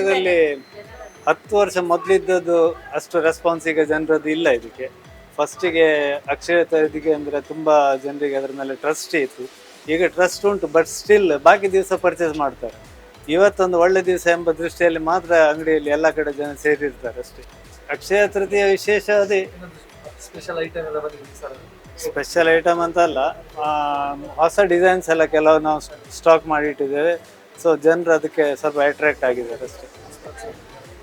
ಲೆಕ್ಕದಲ್ಲಿ ಹತ್ತು ವರ್ಷ ಮೊದಲಿದ್ದದ್ದು ಅಷ್ಟು ರೆಸ್ಪಾನ್ಸ್ ಈಗ ಜನರದ್ದು ಇಲ್ಲ ಇದಕ್ಕೆ. ಫಸ್ಟಿಗೆ ಅಕ್ಷಯ ತರದಿಗೆ ಅಂದರೆ ತುಂಬ ಜನರಿಗೆ ಅದರ ಮೇಲೆ ಟ್ರಸ್ಟ್ ಇತ್ತು. ಈಗ ಟ್ರಸ್ಟ್ ಉಂಟು ಬಟ್ ಸ್ಟಿಲ್ ಬಾಕಿ ದಿವಸ ಪರ್ಚೇಸ್ ಮಾಡ್ತಾರೆ. ಇವತ್ತೊಂದು ಒಳ್ಳೆ ದಿವಸ ಎಂಬ ದೃಷ್ಟಿಯಲ್ಲಿ ಮಾತ್ರ ಅಂಗಡಿಯಲ್ಲಿ ಎಲ್ಲ ಕಡೆ ಜನ ಸೇರಿರ್ತಾರೆ ಅಷ್ಟೇ. ಅಕ್ಷಯ ತೃತೀಯ ವಿಶೇಷ ಅದೇ. ಸ್ಪೆಷಲ್ ಐಟಮ್ ಎಲ್ಲ ಸ್ಪೆಷಲ್ ಐಟಮ್ ಅಂತ ಅಲ್ಲ ಹೊಸ ಡಿಸೈನ್ಸ್ ಎಲ್ಲ ಕೆಲವು ನಾವು ಸ್ಟಾಕ್ ಮಾಡಿ ಇಟ್ಟಿದ್ದೇವೆ ಸೊ ಜನರು ಅದಕ್ಕೆ ಸ್ವಲ್ಪ ಅಟ್ರಾಕ್ಟ್ ಆಗಿದ್ದಾರೆ ಅಷ್ಟೇ.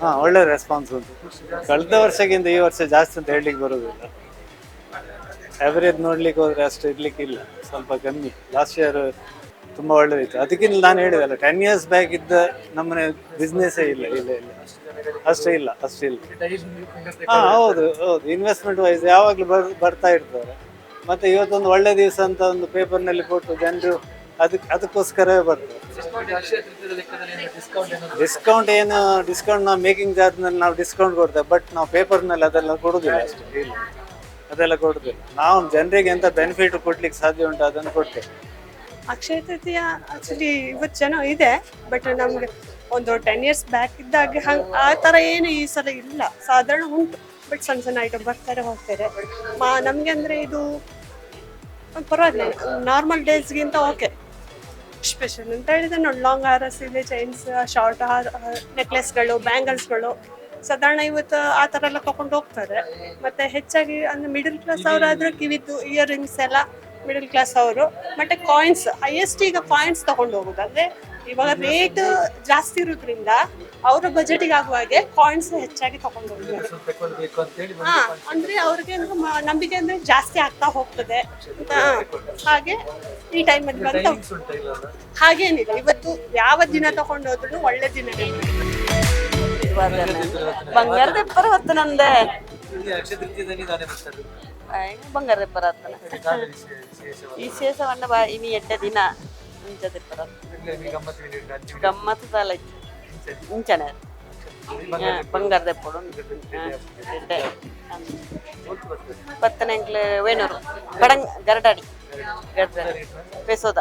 ಹಾಂ, ಒಳ್ಳೆ ರೆಸ್ಪಾನ್ಸ್ ಉಂಟು. ಕಳೆದ ವರ್ಷಕ್ಕಿಂತ ಈ ವರ್ಷ ಜಾಸ್ತಿ ಅಂತ ಹೇಳಲಿಕ್ಕೆ ಬರೋದಿಲ್ಲ. ಎವ್ರೇಜ್ ನೋಡ್ಲಿಕ್ಕೆ ಹೋದ್ರೆ ಅಷ್ಟು ಇಲ್ಲ. ಸ್ವಲ್ಪ ಕಮ್ಮಿ. ಲಾಸ್ಟ್ ಇಯರ್ ತುಂಬ ಇತ್ತು. ಅದಕ್ಕಿಂತ ನಾನು ಹೇಳಿದಲ್ಲ ಟೆನ್ ಇಯರ್ಸ್ ಬ್ಯಾಕ್ ಇದ್ದ ನಮ್ಮನೆ ಬಿಸ್ನೆಸ್ಸೇ ಇಲ್ಲ ಇಲ್ಲ ಇಲ್ಲ. ಅಷ್ಟೇ ಇಲ್ಲ ಅಷ್ಟೇ ಇಲ್ಲ. ಹಾ, ಹೌದು ಹೌದು. ಇನ್ವೆಸ್ಟ್ಮೆಂಟ್ ವೈಸ್ ಯಾವಾಗಲೂ ಬರ್, ಬರ್ತಾ ಇರ್ತಾರೆ. ಮತ್ತೆ ಇವತ್ತೊಂದು ಒಳ್ಳೆ ದಿವಸ ಅಂತ ಒಂದು ಪೇಪರ್ನಲ್ಲಿ ಕೊಟ್ಟು ಜನರು ಅದಕ್ಕೆ ಅದಕ್ಕೋಸ್ಕರ ಡಿಸ್ಕೌಂಟ್ ಏನು ಡಿಸ್ಕೌಂಟ್ ನಾವು ಮೇಕಿಂಗ್ ಚಾರ್ಜ್ನಲ್ಲಿ ನಾವು ಡಿಸ್ಕೌಂಟ್ ಕೊಡ್ತೇವೆ ಬಟ್ ನಾವು ಪೇಪರ್ನಲ್ಲಿ ಅದೆಲ್ಲ ಕೊಡುದಿಲ್ಲ ಇಲ್ಲ. ಅದೆಲ್ಲ ಕೊಡುದಿಲ್ಲ. ನಾವು ಜನರಿಗೆ ಎಂತ ಬೆನಿಫಿಟ್ ಕೊಡ್ಲಿಕ್ಕೆ ಸಾಧ್ಯ ಉಂಟು ಅದನ್ನು ಕೊಡ್ತೇವೆ. ಅಕ್ಷಯ ತೃತೀಯ ಆಕ್ಚುಲಿ ಇವತ್ತು ಜನ ಇದೆ ಬಟ್ ನಮ್ಗೆ ಒಂದು ಟೆನ್ ಇಯರ್ಸ್ ಬ್ಯಾಕ್ ಇದ್ದಾಗ ಹಂಗೆ ಆ ಥರ ಏನು ಈ ಸಲ ಇಲ್ಲ. ಸಾಧಾರಣ ಉಂಟು ಬಟ್ ಸಣ್ಣ ಸಣ್ಣ ಐಟಮ್ ಬರ್ತಾರೆ, ಹೋಗ್ತಾರೆ. ಮಾ ನಮಗೆ ಅಂದರೆ ಇದು, ಪರವಾಗಿಲ್ಲ. ನಾರ್ಮಲ್ ಡೇಸ್ಗಿಂತ ಓಕೆ ಸ್ಪೆಷಲ್ ಅಂತ ಹೇಳಿದ್ರೆ ನೋಡಿ ಲಾಂಗ್ ಹಾರಸ್ ಇದೆ ಚೈನ್ಸ್ ಶಾರ್ಟ್ ಹಾರ್ ನೆಕ್ಲೆಸ್ಗಳು ಬ್ಯಾಂಗಲ್ಸ್ಗಳು ಸಾಧಾರಣ ಇವತ್ತು ಆ ಥರ ಎಲ್ಲ ತೊಗೊಂಡು ಹೋಗ್ತಾರೆ. ಮತ್ತೆ ಹೆಚ್ಚಾಗಿ ಅಂದ್ರೆ ಮಿಡಲ್ ಕ್ಲಾಸ್ ಅವರಾದ್ರೆ ಕಿವಿದ್ದು ಇಯರ್ ರಿಂಗ್ಸ್ ಎಲ್ಲ ಮಿಡಲ್ ಕ್ಲಾಸ್ ಅವರು. ಮತ್ತೆ ಕಾಯಿನ್ಸ್ ಹೈಯೆಸ್ಟ್ ಈಗ ಕಾಯಿನ್ಸ್ ತಗೊಂಡು ಹೋಗುದು. ಅಂದ್ರೆ ಇವಾಗ ರೇಟ್ ಜಾಸ್ತಿ ಇರೋದ್ರಿಂದ ಅವರ ಬಜೆಟಿಗೆ ಆಗುವ ಹಾಗೆ ಕಾಯಿನ್ಸ್ ಹೆಚ್ಚಾಗಿ ತಗೊಂಡು ಹೋಗ್ತಾರೆ. ಹಾ ಅಂದ್ರೆ ಅವ್ರಿಗೆ ನಂಬಿಕೆ ಅಂದ್ರೆ ಜಾಸ್ತಿ ಆಗ್ತಾ ಹೋಗ್ತದೆ ಹಾಗೆ ಈ ಟೈಮಲ್ಲಿ ಬಂತ ಹಾಗೇನಿಲ್ಲ. ಇವತ್ತು ಯಾವ ದಿನ ತಗೊಂಡೋದ್ರು ಒಳ್ಳೆ ದಿನ. ಬಂಗಾರದ ಹೊತ್ತು ನಂದೆ. ಬಂಗಾರದ ತೃತೀಯದಲ್ಲಿ ಈ ಶೇಷವನ್ನ ಬಾ ಇನಿ ಎಡ್ಡೆ ದಿನ. ದೆಪ್ಪರ ಇಲ್ಲಿ ಗಮ್ಮತ್ತು ಸಾಲ ಇಂಚನೆ ಬಂಗಾರ ದೆಪ್ಪಡು ಎಡ್ಡೆ ಹೋಗ್ತು ಬರ್ತದೆ. ಪತ್ತನೆ ಎಂಕ್ಲೆ ವೇಣೂರು ಬಡಂಗ್ ಗರಡಾಡಿ. ಗರಡಾಡಿ. ಪೆಸೋದ?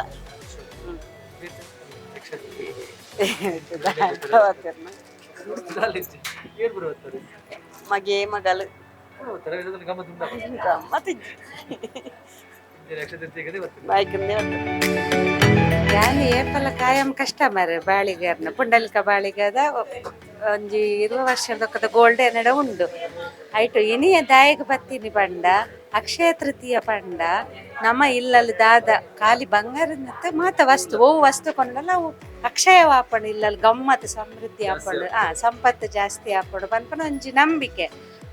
ಮಗೆ ಮಗಲು ಓ, ತರಗತಿಯಲ್ಲಿ ಯಾನ್ ಏಪಲ ಕಾಯಂ ಕಸ್ಟಮರ್ ಬಾಳಿಗರ್ನ ಪುಂಡಲಿಕ ಬಾಳಿಗದ ಒಂಜಿ ಇರುವ ವರ್ಷದೊಕ್ಕದ ಗೋಲ್ಡ್ ಎನ್ನಡ ಉಂಡು. ಐಟು ಇನಿಯ ದಾಯಿಗೆ ಬತ್ತಿನಿ ಪಂಡ ಅಕ್ಷಯ ತೃತೀಯ ಪಂಡ ನಮ್ಮ ಇಲ್ಲಲ್ಲಿ ದಾದ ಖಾಲಿ ಬಂಗಾರದ ಮಾತ ವಸ್ತು ಓ ವಸ್ತು ಕೊಂಡಲ್ಲ ನಾವು ಅಕ್ಷಯ ಆಪಣ್ ಇಲ್ಲಲ್ಲಿ ಗಮ್ಮತ್ ಸಮೃದ್ಧಿ ಆಪಣ ಆ ಸಂಪತ್ತು ಜಾಸ್ತಿ ಆಪಣು ಬಂದ್ಕೊಂಡು ಒಂಜಿ ನಂಬಿಕೆ.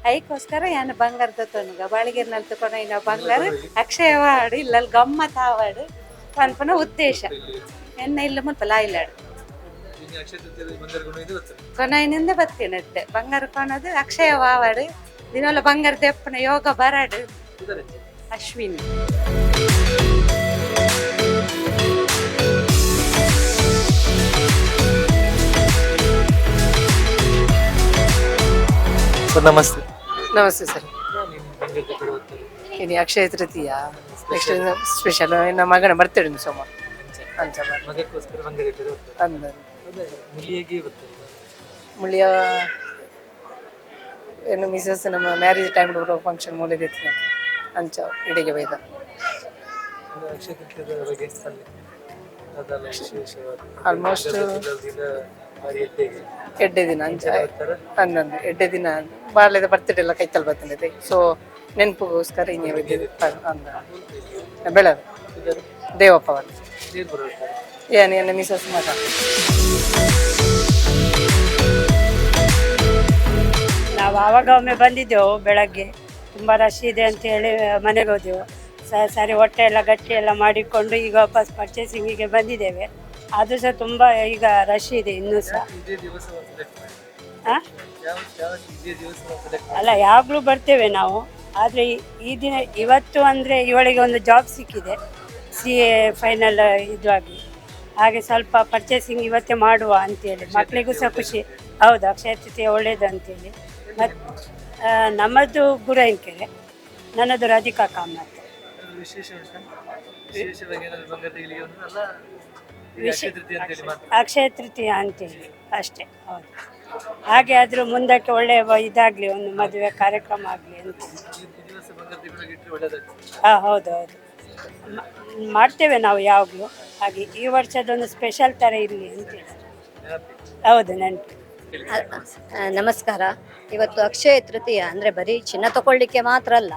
ಅದಕ್ಕೋಸ್ಕರ ಏನು ಬಂಗಾರದ ತೊಂದ್ರೆ ಬಾಳಿಗೆ ತಗೊಂಡ ಇನ್ನ ಬಂಗಾರ ಅಕ್ಷಯವಾಡು ಇಲ್ಲಲ್ಲಿ ಗಮ್ಮತ್ ಆವಾಡು ಪನ್ಪನ ಉದ್ದೇಶ. ಎನ್ನ ಇಲ್ಲ ಮುಲ್ಪ ಲಾಯ್ಲಾಡು ಕೊನೆಯಿಂದ ಬತ್ತಿನಟ್ಟೆ ಬಂಗಾರ ಕೊನದು ಅಕ್ಷಯ ವಾವಾಡು. ದಿನಲ್ಲ ಬಂಗಾರ ದೆಪ್ಪನ ಯೋಗ ಬರಾಡು. ಅಶ್ವಿನಿ. ನಮಸ್ತೆ. ನಮಸ್ತೆ ಸರ್. ಇನ್ನು ಅಕ್ಷಯ ತೃತೀಯ. ನೆಕ್ಸ್ಟ್ ಸ್ಪೆಷಲ್ ನಮ್ಮ ಮಗನ ಬರ್ತೇವೆ ಸೋಮ. ಅಂಚ ಮಗಕ್ಕೋಸ್ಕರ ಬಂಗಾರ ಇಟ್ಟಿದ್ದು ಹೋಗ್ತಾರೆ. ಅಂದ ಅದೇ ಮುಳಿಯಾಗಿ ಬರ್ತಾರೆ ಮುಳಿಯ ಏನು ಮಿಸಸ್ ನಮ್ಮ ಮ್ಯಾರೇಜ್ ಟೈಮ್ ಬರೋ ಫಂಕ್ಷನ್ ಮೂಲಿದಿತ್ತು ಅಂಚ ಇಡಿಗೆ ಬೈದ. ಅದು ಎಡ್ಡೆ ದಿನ ಅಂಜ ಅಂದಂದು ಎಡ್ಡೆ ದಿನ ಬಾರ್ಲೆದ ಬರ್ತಡೇ ಎಲ್ಲ ಕೈತಲ್ ಬರ್ತಿದೆ ಸೊ ನೆನಪುಗೋಸ್ಕರ ಇನ್ನೇ ಅಂದ. ದೇವಪ್ಪ ಅವರು ಏನು ಏನು ಮಿಸಸ್ ಮಗ ನಾವು ಆವಾಗ ಒಮ್ಮೆ ಬಂದಿದ್ದೆವು ಬೆಳಗ್ಗೆ. ತುಂಬ ರಶ್ ಇದೆ ಅಂತ ಹೇಳಿ ಮನೆಗೆ ಹೋದೆವು. ಸರಿ, ಹೊಟ್ಟೆ ಎಲ್ಲ ಗಟ್ಟಿ ಎಲ್ಲ ಮಾಡಿಕೊಂಡು ಈಗ ವಾಪಸ್ ಪರ್ಚೇಸಿಂಗಿಗೆ ಬಂದಿದ್ದೇವೆ. ಅದು ಸಹ ತುಂಬ ಈಗ ರಶ್ ಇದೆ ಇನ್ನೂ ಸಹ. ಅಲ್ಲ ಯಾವಾಗಲೂ ಬರ್ತೇವೆ ನಾವು. ಆದರೆ ಈ ದಿನ ಇವತ್ತು ಅಂದರೆ ಇವಳಿಗೆ ಒಂದು ಜಾಬ್ ಸಿಕ್ಕಿದೆ. ಸಿ ಎ ಫೈನಲ್ ಇದಾಗಿ. ಹಾಗೆ ಸ್ವಲ್ಪ ಪರ್ಚೇಸಿಂಗ್ ಇವತ್ತೇ ಮಾಡುವ ಅಂತೇಳಿ. ಮಕ್ಕಳಿಗೂ ಸಹ ಖುಷಿ. ಹೌದು ಅಕ್ಷಯ ತೃತೀಯ ಒಳ್ಳೇದು ಅಂತೇಳಿ. ಮತ್ತು ನಮ್ಮದು ಗುರೈನ್ಕೆರೆ ನನ್ನದು ರಾಧಿಕಾ ಕಾಮತ್. ವಿಶೇಷ ಅಕ್ಷಯ ತೃತೀಯ ಅಂತೇಳಿ ಅಷ್ಟೇ ಹೌದು. ಹಾಗೆ ಆದರೂ ಮುಂದಕ್ಕೆ ಒಳ್ಳೆಯ ಇದಾಗಲಿ ಒಂದು ಮದುವೆ ಕಾರ್ಯಕ್ರಮ ಆಗಲಿ ಅಂತ. ಹಾಂ ಹೌದು ಹೌದು. ಮಾಡ್ತೇವೆ ನಾವು ಯಾವಾಗಲೂ. ಹಾಗೆ ಈ ವರ್ಷದೊಂದು ಸ್ಪೆಷಲ್ ಥರ ಇರಲಿ ಅಂತೇಳಿ ಹೌದು ನೆನಪು. ನಮಸ್ಕಾರ. ಇವತ್ತು ಅಕ್ಷಯ ತೃತೀಯ ಅಂದರೆ ಬರೀ ಚಿನ್ನ ತಗೊಳ್ಳಿಕ್ಕೆ ಮಾತ್ರ ಅಲ್ಲ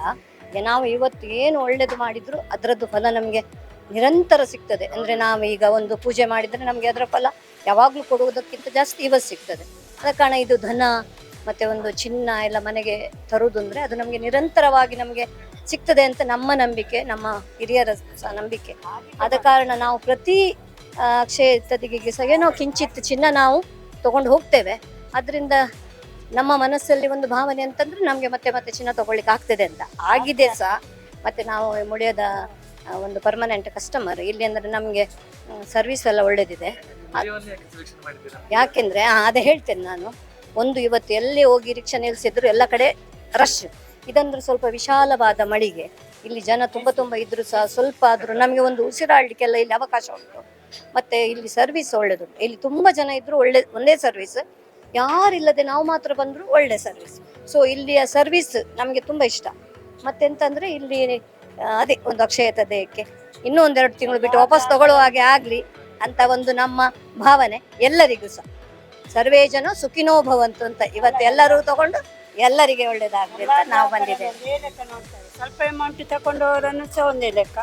ನಾವು ಇವತ್ತು ಏನು ಒಳ್ಳೇದು ಮಾಡಿದ್ರು ಅದರದ್ದು ಫಲ ನಮಗೆ ನಿರಂತರ ಸಿಗ್ತದೆ. ಅಂದರೆ ನಾವು ಈಗ ಒಂದು ಪೂಜೆ ಮಾಡಿದರೆ ನಮಗೆ ಅದರ ಫಲ ಯಾವಾಗಲೂ ಕೊಡುವುದಕ್ಕಿಂತ ಜಾಸ್ತಿ ಇವತ್ತು ಸಿಗ್ತದೆ. ಆದ ಕಾರಣ ಇದು ಧನ ಮತ್ತು ಒಂದು ಚಿನ್ನ ಎಲ್ಲ ಮನೆಗೆ ತರುವುದು ಅಂದರೆ ಅದು ನಮಗೆ ನಿರಂತರವಾಗಿ ನಮಗೆ ಸಿಗ್ತದೆ ಅಂತ ನಮ್ಮ ನಂಬಿಕೆ, ನಮ್ಮ ಹಿರಿಯರ ಸಹ ನಂಬಿಕೆ. ಆದ ಕಾರಣ ನಾವು ಪ್ರತಿ ಅಕ್ಷಯ ಸಹ ಏನೋ ಕಿಂಚಿತ್ ಚಿನ್ನ ನಾವು ತಗೊಂಡು ಹೋಗ್ತೇವೆ. ಅದರಿಂದ ನಮ್ಮ ಮನಸ್ಸಲ್ಲಿ ಒಂದು ಭಾವನೆ ಅಂತಂದ್ರೆ ನಮಗೆ ಮತ್ತೆ ಮತ್ತೆ ಚಿನ್ನ ತಗೊಳ್ಳಿಕ್ಕೆ ಆಗ್ತದೆ ಅಂತ. ಆಗಿದೆ ಸಹ. ಮತ್ತೆ ನಾವು ಮುಳಿಯದ ಒಂದು ಪರ್ಮನೆಂಟ್ ಕಸ್ಟಮರ್ ಇಲ್ಲಿ ಅಂದ್ರೆ ನಮಗೆ ಸರ್ವಿಸ್ ಎಲ್ಲ ಒಳ್ಳೆಯದಿದೆ ಯಾಕೆಂದರೆ ಯಾಕೆ ಯಾಕೆಂದ್ರೆ ಅದೇ ಹೇಳ್ತೇನೆ ನಾನು. ಒಂದು ಇವತ್ತು ಎಲ್ಲಿ ಹೋಗಿ ರಿಕ್ಷಾ ನಿಲ್ಲಿಸಿದ್ರು ಎಲ್ಲ ಕಡೆ ರಶ್ ಇದಂದ್ರೆ ಸ್ವಲ್ಪ ವಿಶಾಲವಾದ ಮಳಿಗೆ. ಇಲ್ಲಿ ಜನ ತುಂಬ ತುಂಬ ಇದ್ರು ಸಹ ಸ್ವಲ್ಪ ಆದ್ರೂ ನಮಗೆ ಒಂದು ಉಸಿರಾಡಲಿಕ್ಕೆಲ್ಲ ಇಲ್ಲಿ ಅವಕಾಶ ಉಂಟು. ಮತ್ತೆ ಇಲ್ಲಿ ಸರ್ವಿಸ್ ಒಳ್ಳೆದುಂಟು. ಇಲ್ಲಿ ತುಂಬಾ ಜನ ಇದ್ರು ಒಳ್ಳೆ, ಒಂದೇ ಸರ್ವಿಸ್ ಯಾರಿಲ್ಲದೆ ನಾವು ಮಾತ್ರ ಬಂದ್ರು ಒಳ್ಳೆ ಸರ್ವಿಸ್ ಸೊ ಇಲ್ಲಿಯ ಸರ್ವಿಸ್ ನಮಗೆ ತುಂಬಾ ಇಷ್ಟ. ಮತ್ತೆಂತಂದ್ರೆ ಇಲ್ಲಿ ಅದೇ ಒಂದು ಅಕ್ಷಯ ತದೇಯಕ್ಕೆ ಇನ್ನೂ ಒಂದೆರಡು ತಿಂಗಳು ಬಿಟ್ಟು ವಾಪಸ್ ತಗೊಳ್ಳುವ ಹಾಗೆ ಆಗ್ಲಿ ಅಂತ ಒಂದು ನಮ್ಮ ಭಾವನೆ ಎಲ್ಲರಿಗೂ ಸಹ. ಸರ್ವೇ ಜನ ಸುಖಿನೋ ಭವಂತು ಅಂತ ಇವತ್ತು ಎಲ್ಲರೂ ತಗೊಂಡು ಎಲ್ಲರಿಗೆ ಒಳ್ಳೇದಾಗ್ಲಿ ಅಂತ ನಾವು ಬಂದಿದ್ದೇವೆ. ಸ್ವಲ್ಪ ಅಮೌಂಟ್ ತಗೊಂಡವರನ್ನು ಸಹ ಒಂದೇ ಲೆಕ್ಕ.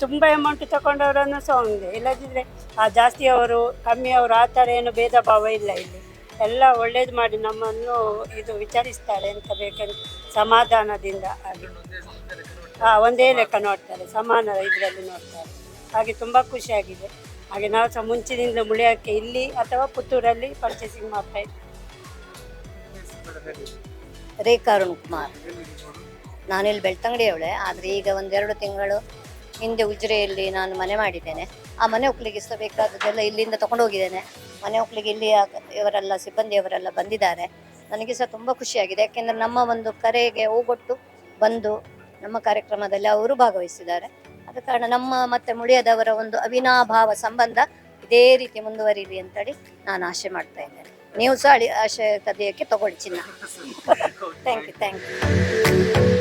ತುಂಬ ಅಮೌಂಟ್ ತಗೊಂಡವರನ್ನು ಸಹ ಒಂದೇ. ಇಲ್ಲದಿದ್ರೆ ಆ ಜಾಸ್ತಿಯವರು ಕಮ್ಮಿಯವರು ಆ ಥರ ಏನು ಭೇದ ಭಾವ ಇಲ್ಲ ಇಲ್ಲಿ. ಎಲ್ಲ ಒಳ್ಳೇದು ಮಾಡಿ ನಮ್ಮನ್ನು ಇದು ವಿಚಾರಿಸ್ತಾರೆ ಅಂತ ಬೇಕಂತ ಸಮಾಧಾನದಿಂದ ಹಾಗೆ ಹಾಂ ಒಂದೇ ಲೆಕ್ಕ ನೋಡ್ತಾರೆ ಸಮಾನ ಇದರಲ್ಲಿ ನೋಡ್ತಾರೆ. ಹಾಗೆ ತುಂಬ ಖುಷಿಯಾಗಿದೆ. ಹಾಗೆ ನಾವು ಸಹ ಮುಂಚಿನಿಂದ ಮುಳಿಯೋಕ್ಕೆ ಇಲ್ಲಿ ಅಥವಾ ಪುತ್ತೂರಲ್ಲಿ ಪರ್ಚೇಸಿಂಗ್ ಮಾಡ್ತಾ ಇದ್ದೀವಿ ರೇಖಾ ಕುಮಾರ್. ನಾನಿಲ್ಲಿ ಬೆಳ್ತಂಗಡಿಯವಳೆ, ಆದರೆ ಈಗ ಒಂದೆರಡು ತಿಂಗಳು ಹಿಂದೆ ಉಜ್ರೆಯಲ್ಲಿ ನಾನು ಮನೆ ಮಾಡಿದ್ದೇನೆ. ಆ ಮನೆ ಒಕ್ಕಲಿಗೆ ಬೇಕಾದದ್ದೆಲ್ಲ ಇಲ್ಲಿಂದ ತಗೊಂಡು ಹೋಗಿದ್ದೇನೆ. ಮನೆ ಒಕ್ಕಲಿಗೆ ಇಲ್ಲಿ ಇವರೆಲ್ಲ, ಸಿಬ್ಬಂದಿಯವರೆಲ್ಲ ಬಂದಿದ್ದಾರೆ. ನನಗೆ ಸಹ ತುಂಬ ಖುಷಿಯಾಗಿದೆ. ಯಾಕೆಂದರೆ ನಮ್ಮ ಒಂದು ಕರೆಗೆ ಹೋಗೊಟ್ಟು ಬಂದು ನಮ್ಮ ಕಾರ್ಯಕ್ರಮದಲ್ಲಿ ಅವರು ಭಾಗವಹಿಸಿದ್ದಾರೆ. ಆದ ಕಾರಣ ನಮ್ಮ ಮತ್ತೆ ಮುಳಿಯದವರ ಒಂದು ಅವಿನಾಭಾವ ಸಂಬಂಧ ಇದೇ ರೀತಿ ಮುಂದುವರಿಲಿ ಅಂತೇಳಿ ನಾನು ಆಶೆ ಮಾಡ್ತಾ ಇದ್ದೇನೆ. ನೀವು ಸಹ ಆಶೆ ತದೆಯಕ್ಕೆ ತಗೊಳ್ಳಿ ಚಿನ್ನ. ಥ್ಯಾಂಕ್ ಯು ಥ್ಯಾಂಕ್ ಯು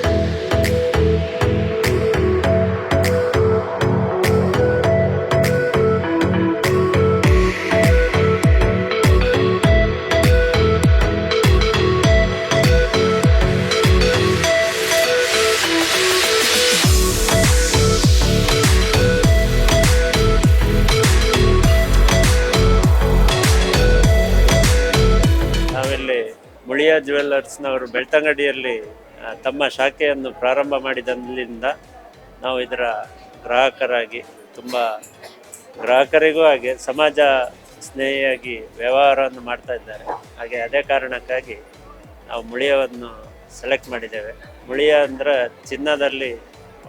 ಜ್ಯುವೆಲ್ಲರ್ಸ್ನವರು ಬೆಳ್ತಂಗಡಿಯಲ್ಲಿ ತಮ್ಮ ಶಾಖೆಯನ್ನು ಪ್ರಾರಂಭ ಮಾಡಿದಂದಿನಿಂದ ನಾವು ಇದರ ಗ್ರಾಹಕರಾಗಿ, ತುಂಬ ಗ್ರಾಹಕರಿಗೂ ಹಾಗೆ ಸಮಾಜ ಸ್ನೇಹಿಯಾಗಿ ವ್ಯವಹಾರವನ್ನು ಮಾಡ್ತಾ ಇದ್ದಾರೆ. ಹಾಗೆ ಅದೇ ಕಾರಣಕ್ಕಾಗಿ ನಾವು ಮುಳಿಯವನ್ನು ಸೆಲೆಕ್ಟ್ ಮಾಡಿದ್ದೇವೆ. ಮುಳಿಯ ಅಂದರೆ ಚಿನ್ನದಲ್ಲಿ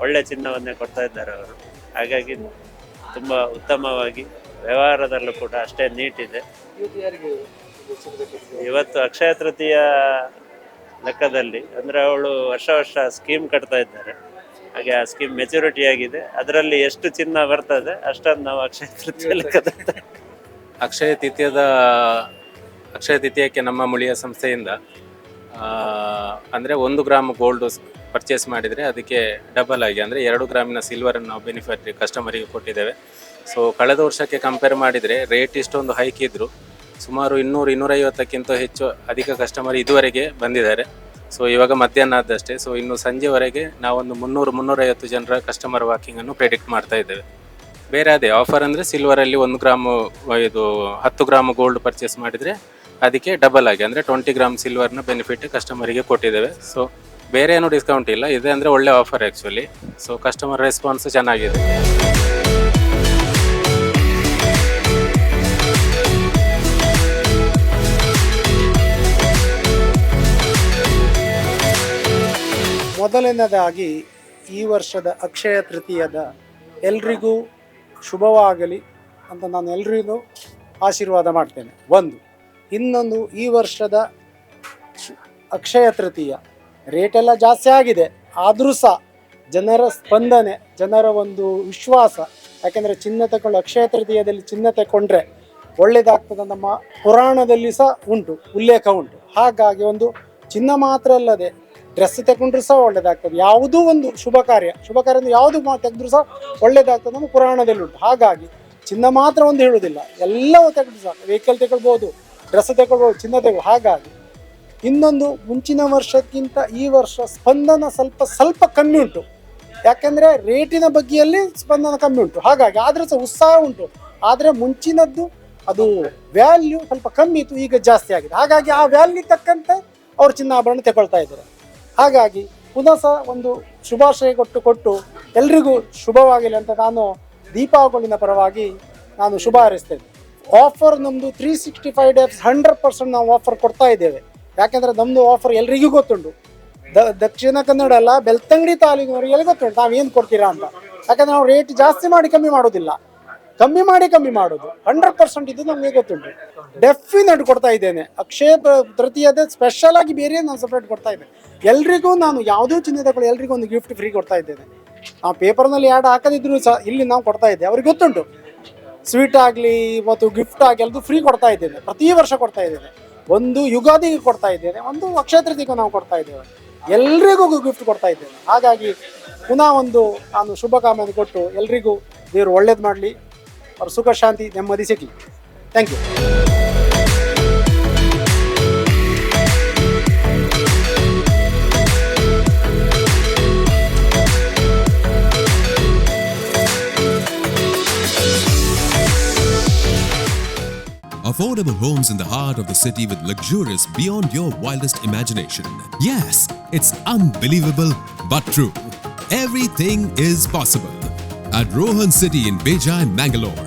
ಒಳ್ಳೆ ಚಿನ್ನವನ್ನೇ ಕೊಡ್ತಾ ಇದ್ದಾರೆ ಅವರು. ಹಾಗಾಗಿ ತುಂಬ ಉತ್ತಮವಾಗಿ ವ್ಯವಹಾರದಲ್ಲೂ ಕೂಡ ಅಷ್ಟೇ ನೀಟ್ ಇದೆ. ಇವತ್ತು ಅಕ್ಷಯ ತೃತೀಯ ಲೆಕ್ಕದಲ್ಲಿ, ಅಂದರೆ ಅವಳು ವರ್ಷ ವರ್ಷ ಸ್ಕೀಮ್ ಕಟ್ತಾ ಇದ್ದಾರೆ. ಹಾಗೆ ಆ ಸ್ಕೀಮ್ ಮೆಚುರಿಟಿ ಆಗಿದೆ. ಅದರಲ್ಲಿ ಎಷ್ಟು ಚಿನ್ನ ಬರ್ತದೆ, ಅಷ್ಟೊಂದು ನಾವು ಅಕ್ಷಯ ತೃತೀಯ ಲೆಕ್ಕದಲ್ಲಿ ಅಕ್ಷಯ ತೃತೀಯದ, ಅಕ್ಷಯ ತೃತೀಯಕ್ಕೆ ನಮ್ಮ ಮುಳಿಯ ಸಂಸ್ಥೆಯಿಂದ ಅಂದ್ರೆ ಒಂದು ಗ್ರಾಮ್ ಗೋಲ್ಡ್ ಪರ್ಚೇಸ್ ಮಾಡಿದರೆ ಅದಕ್ಕೆ ಡಬಲ್ ಆಗಿ, ಅಂದರೆ ಎರಡು ಗ್ರಾಮಿನ ಸಿಲ್ವರನ್ನು ನಾವು ಬೆನಿಫಿಟ್ ಕಸ್ಟಮರಿಗೆ ಕೊಟ್ಟಿದ್ದೇವೆ. ಸೊ ಕಳೆದ ವರ್ಷಕ್ಕೆ ಕಂಪೇರ್ ಮಾಡಿದರೆ ರೇಟ್ ಇಷ್ಟೊಂದು ಹೈಕ್ ಇದ್ದರು ಸುಮಾರು ಇನ್ನೂರು, ಇನ್ನೂರೈವತ್ತಕ್ಕಿಂತ ಹೆಚ್ಚು ಅಧಿಕ ಕಸ್ಟಮರ್ ಇದುವರೆಗೆ ಬಂದಿದ್ದಾರೆ. ಸೊ ಇವಾಗ ಮಧ್ಯಾಹ್ನ ಆದಷ್ಟೇ. ಸೊ ಇನ್ನು ಸಂಜೆವರೆಗೆ ನಾವೊಂದು ಮುನ್ನೂರು, ಮುನ್ನೂರೈವತ್ತು ಜನರ ಕಸ್ಟಮರ್ ವಾಕಿಂಗನ್ನು ಪ್ರೆಡಿಕ್ಟ್ ಮಾಡ್ತಾ ಇದ್ದೇವೆ. ಬೇರೆ ಅದೇ ಆಫರ್ ಅಂದರೆ ಸಿಲ್ವರಲ್ಲಿ ಒಂದು ಗ್ರಾಮು ಇದು ಹತ್ತು ಗ್ರಾಮ್ ಗೋಲ್ಡ್ ಪರ್ಚೇಸ್ ಮಾಡಿದರೆ ಅದಕ್ಕೆ ಡಬಲ್ ಆಗಿ, ಅಂದರೆ ಟ್ವೆಂಟಿ ಗ್ರಾಮ್ ಸಿಲ್ವರ್ನ ಬೆನಿಫಿಟ್ ಕಸ್ಟಮರಿಗೆ ಕೊಟ್ಟಿದ್ದೇವೆ. ಸೊ ಬೇರೆ ಏನು ಡಿಸ್ಕೌಂಟ್ ಇಲ್ಲ. ಇದೆ ಅಂದರೆ ಒಳ್ಳೆ offer actually so customer response ಚೆನ್ನಾಗಿದೆ. ಮೊದಲನೇದಾಗಿ ಈ ವರ್ಷದ ಅಕ್ಷಯ ತೃತೀಯದ ಎಲ್ರಿಗೂ ಶುಭವಾಗಲಿ ಅಂತ ನಾನು ಎಲ್ರಿಗೂ ಆಶೀರ್ವಾದ ಮಾಡ್ತೇನೆ. ಒಂದು, ಇನ್ನೊಂದು ಈ ವರ್ಷದ ಅಕ್ಷಯ ತೃತೀಯ ರೇಟ್ ಎಲ್ಲ ಜಾಸ್ತಿ ಆಗಿದೆ. ಆದರೂ ಸಹ ಜನರ ಸ್ಪಂದನೆ, ಜನರ ಒಂದು ವಿಶ್ವಾಸ, ಯಾಕೆಂದರೆ ಚಿನ್ನ ತಗೊಂಡು ಅಕ್ಷಯ ತೃತೀಯದಲ್ಲಿ ಚಿನ್ನ ತಗೊಂಡ್ರೆ ಒಳ್ಳೆಯದಾಗ್ತದೆ ನಮ್ಮ ಪುರಾಣದಲ್ಲಿ ಸಹ ಉಂಟು, ಉಲ್ಲೇಖ ಉಂಟು. ಹಾಗಾಗಿ ಒಂದು ಚಿನ್ನ ಮಾತ್ರ ಅಲ್ಲದೆ ಡ್ರೆಸ್ ತಗೊಂಡ್ರು ಸಹ ಒಳ್ಳೇದಾಗ್ತದೆ. ಯಾವುದೂ ಒಂದು ಶುಭ ಕಾರ್ಯ ಶುಭ ಕಾರ್ಯ ಯಾವುದು ಮಾ ತೆಗೆದ್ರು ಸಹ ಒಳ್ಳೇದಾಗ್ತದೆ ನಮ್ಮ ಪುರಾಣದಲ್ಲಿ ಉಂಟು. ಹಾಗಾಗಿ ಚಿನ್ನ ಮಾತ್ರ ಒಂದು ಹೇಳುವುದಿಲ್ಲ. ಎಲ್ಲವೂ ತೆಗೆದು ಸಹ. ವೆಹಿಕಲ್ ತಗೊಳ್ಬೋದು ಡ್ರೆಸ್ ತಗೊಳ್ಬೋದು ಚಿನ್ನ ತಗೊಳ್ಬೋದು ಹಾಗಾಗಿ ಇನ್ನೊಂದು ಮುಂಚಿನ ವರ್ಷಕ್ಕಿಂತ ಈ ವರ್ಷ ಸ್ಪಂದನ ಸ್ವಲ್ಪ ಸ್ವಲ್ಪ ಕಮ್ಮಿ ಉಂಟು. ಯಾಕೆಂದ್ರೆ ರೇಟಿನ ಬಗ್ಗೆಯಲ್ಲಿ ಸ್ಪಂದನ ಕಮ್ಮಿ ಉಂಟು. ಹಾಗಾಗಿ ಆದ್ರೆ ಸಹ ಉತ್ಸಾಹ ಉಂಟು. ಆದರೆ ಮುಂಚಿನದ್ದು ಅದು ವ್ಯಾಲ್ಯೂ ಸ್ವಲ್ಪ ಕಮ್ಮಿ ಇತ್ತು, ಈಗ ಜಾಸ್ತಿ ಆಗಿದೆ. ಹಾಗಾಗಿ ಆ ವ್ಯಾಲ್ಯೂ ತಕ್ಕಂತೆ ಅವ್ರು ಚಿನ್ನಾಭರಣ ತಗೊಳ್ತಾ ಇದ್ದಾರೆ. ಹಾಗಾಗಿ ಪುನಃ ಸಹ ಒಂದು ಶುಭಾಶಯ ಕೊಟ್ಟು ಕೊಟ್ಟು ಎಲ್ರಿಗೂ ಶುಭವಾಗಲಿ ಅಂತ ನಾನು ದೀಪಾವಳಿನ ಪರವಾಗಿ ನಾನು ಶುಭ ಹಾರೈಸ್ತೇನೆ. ಆಫರ್ ನಮ್ಮದು three sixty five days hundred percent ನಾವು ಆಫರ್ ಕೊಡ್ತಾ ಇದ್ದೇವೆ. ಯಾಕೆಂದರೆ ನಮ್ಮದು ಆಫರ್ ಎಲ್ರಿಗೂ ಗೊತ್ತುಂಟು. ದ, ದಕ್ಷಿಣ ಕನ್ನಡ ಅಲ್ಲ, ಬೆಳ್ತಂಗಡಿ ತಾಲೂಕಿನವರಿಗೆ ಗೊತ್ತುಂಟು ನಾವು ಏನು ಕೊಡ್ತೀರಾ ಅಂತ. ಯಾಕಂದರೆ ನಾವು ರೇಟ್ ಜಾಸ್ತಿ ಮಾಡಿ ಕಮ್ಮಿ ಮಾಡೋದಿಲ್ಲ. ಕಮ್ಮಿ ಮಾಡಿ ಕಮ್ಮಿ ಮಾಡೋದು. ಹಂಡ್ರೆಡ್ ಪರ್ಸೆಂಟ್ ಇದು ನಮಗೆ ಗೊತ್ತುಂಟು. ಡೆಫಿನೆಟ್ ಕೊಡ್ತಾ ಇದ್ದೇನೆ. ಅಕ್ಷಯ ತೃತೀಯದ ಸ್ಪೆಷಲ್ ಆಗಿ ಬೇರೆ ನಾನು ಸಪ್ರೇಟ್ ಕೊಡ್ತಾ ಇದ್ದೇನೆ ಎಲ್ರಿಗೂ ನಾನು ಯಾವುದೇ ಚಿನ್ನ ತಗೊಳ್ಳಿ, ಎಲ್ರಿಗೂ ಒಂದು ಗಿಫ್ಟ್ ಫ್ರೀ ಕೊಡ್ತಾ ಇದ್ದೇನೆ. ನಾವು ಪೇಪರ್ನಲ್ಲಿ ಆ್ಯಡ್ ಹಾಕದಿದ್ರು ಸಹ ಇಲ್ಲಿ ನಾವು ಕೊಡ್ತಾ ಇದ್ದೆ ಅವ್ರಿಗೆ ಗೊತ್ತುಂಟು. ಸ್ವೀಟ್ ಆಗಲಿ ಮತ್ತು ಗಿಫ್ಟ್ ಆಗಲಿ ಎಲ್ಲದು ಫ್ರೀ ಕೊಡ್ತಾ ಇದ್ದೇನೆ. ಪ್ರತಿ ವರ್ಷ ಕೊಡ್ತಾ ಇದ್ದೇನೆ. ಒಂದು ಯುಗಾದಿಗೆ ಕೊಡ್ತಾ ಇದ್ದೇನೆ. ಒಂದು ಅಕ್ಷಯ ನಾವು ಕೊಡ್ತಾ ಇದ್ದೇವೆ. ಎಲ್ರಿಗೂ ಗಿಫ್ಟ್ ಕೊಡ್ತಾ ಇದ್ದೇನೆ. ಹಾಗಾಗಿ ಪುನಃ ಒಂದು ನಾನು ಶುಭಕಾಮನೆ ಕೊಟ್ಟು ಎಲ್ರಿಗೂ ದೇವರು ಒಳ್ಳೇದು ಮಾಡಲಿ. ಅವ್ರ ಸುಖ ಶಾಂತಿ ನೆಮ್ಮದಿ ಸಿಗಲಿ thank you Affordable homes in the heart of the city with luxurious beyond your wildest imagination. Yes, it's unbelievable but true. Everything is possible. At Rohan City in Bejai, Mangalore,